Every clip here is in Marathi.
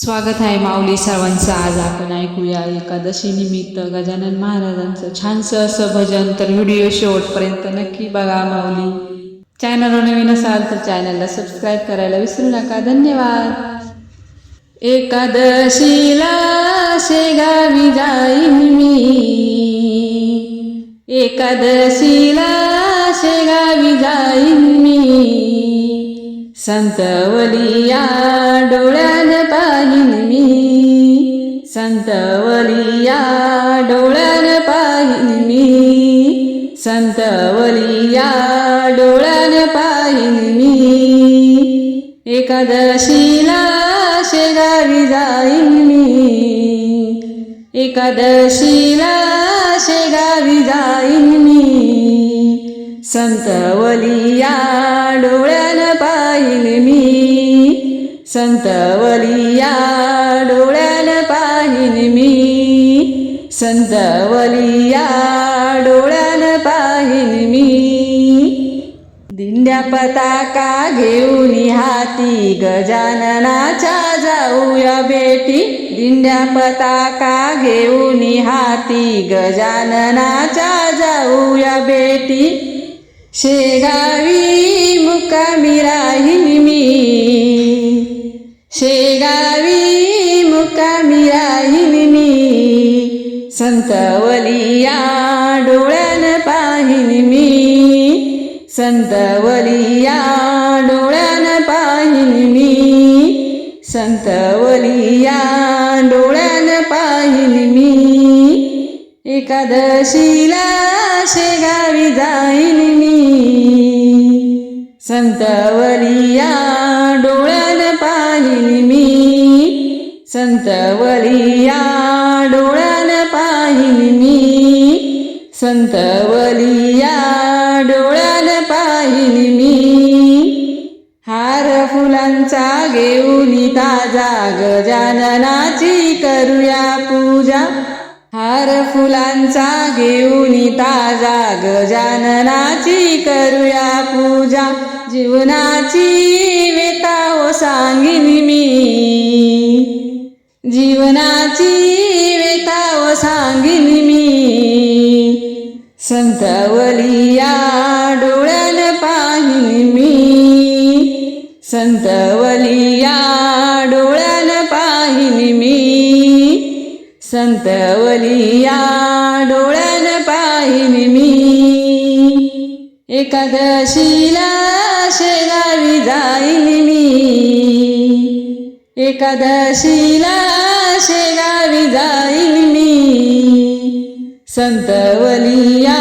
स्वागत आहे माऊली सर्वांचं. आज आपण ऐकूया एकादशी निमित्त गजानन महाराजांचं छानसं असं भजन तर व्हिडिओ शेवटपर्यंत नक्की बघा माऊली. चॅनलवर नवीन असाल तर चॅनलला सबस्क्राईब करायला विसरू नका. धन्यवाद. एकादशीला शेगावी जाईन मी. एकादशीला शेगावी जाईन मी. संतवलिया डोळ्यान पाहिन मी. संतवलिया डोळ्यान पाहिन मी. संतवलिया डोळ्यान पाहिन मी. एकादशीला शेगावी जाईन मी. एकादशीला संतवलिया डोळ्यान पाहिले मी. संतवलिया डोळ्यान पाहिले मी. संतवलिया डोळ्यान पाहिले मी. दिंड्या पताका घेऊन हाती गजाननाच्या जाऊया बेटी दिंड्या पताका घेऊन हाती गजाननाच्या जाऊया बेटी शेगावी मुकामी राहीन मी शेगावी मुकामी राहीन मी संतवलिया डोळ्यान पाहिन मी संतवलिया डोळ्यान पाहिन मी संतवलिया डोळ्यान पाहिन मी एकादशीला शेगावी जाईन मी. संतवलिया डोळ्यान पाहिन मी. संतवलिया डोळ्यान पाहिन मी. संतवलिया डोळ्यान पाहिन मी. हार फुलांचा घेऊन ताजा गजाननाची करूया पूजा. हार फुलांचा घेऊन ताजा गजाननाची करूया पूजा जीवनाची वेता हो सांगीन मी. जीवनाची वेता हो सांगीन मी. संतवलिया डोळ्यान पाहिन मी. संतवलिया डोळ्या संतवलिया डोळ्यान पाहिन मी एकादशीला शेगावी जाईन मी एकादशीला शेगावी जाईन मी संतवलिया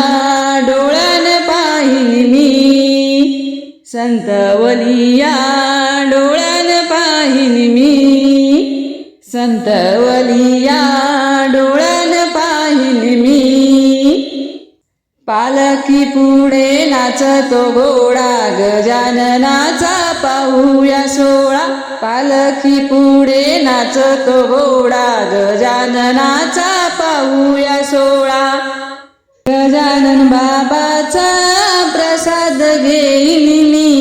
डोळ्यान पाहिन मी संतवलिया संतवलिया डोळ्यान पाहिल मी. पालखी पुढे नाचतो घोडा गजाननाचा पाहूया सोळा पालखी पुढे नाचतो घोडा गजाननाचा पाहूया सोळा गजानन बाबाचा प्रसाद घेईन मी.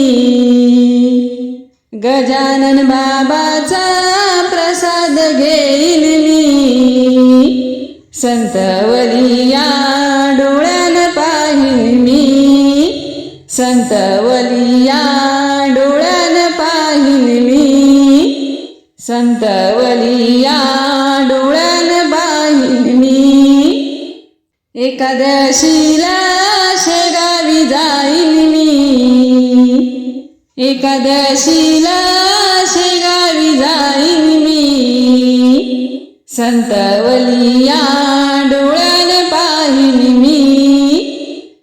गजानन बाबाचा घेईल घेईन मी. संतवलिया डोळ्यान पाहिल मी. संतवलिया डोळ्यान पाहिल मी. संतवलिया डोळ्यान पाहिल मी. एकादशीला शेगावी जाईल मी. एकादशीला संतवलिया डोळ्यान पाहिली मी.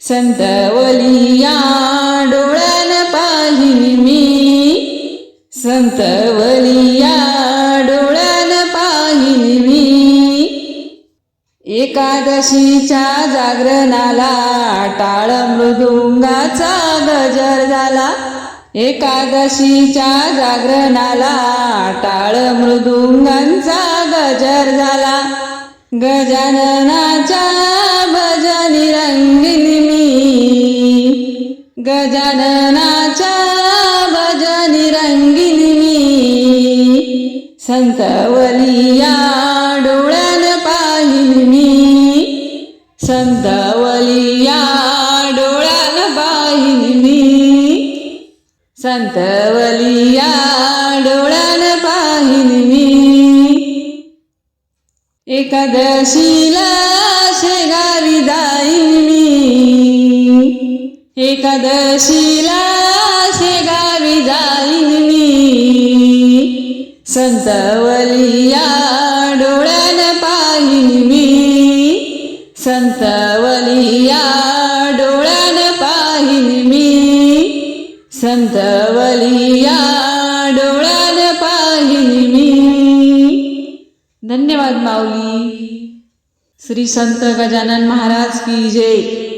संतवलिया डोळ्यान पाहिली मी. संतवलिया डोळ्यान पाहिली मी. एकादशीच्या जागरणाला टाळ मृदुंगाचा गजर झाला. एकादशीच्या जागरणाला टाळ मृदुंगांचा गजर झाला. गजाननाच्या भजनी रंगीन मी. गजाननाच्या भजनी रंगीन मी. संतवलिया डोळ्यान पाहिन मी. संतवलिया डोळ्यान पाहिन मी. संतवलिया डोळ्यान पाहिन मी. एकादशीला शेगावी जाईन मी. एकादशीला शेगावी जाईन मी. संतवलिया धन्यवाद माऊली. श्री संत गजानन महाराज की जय.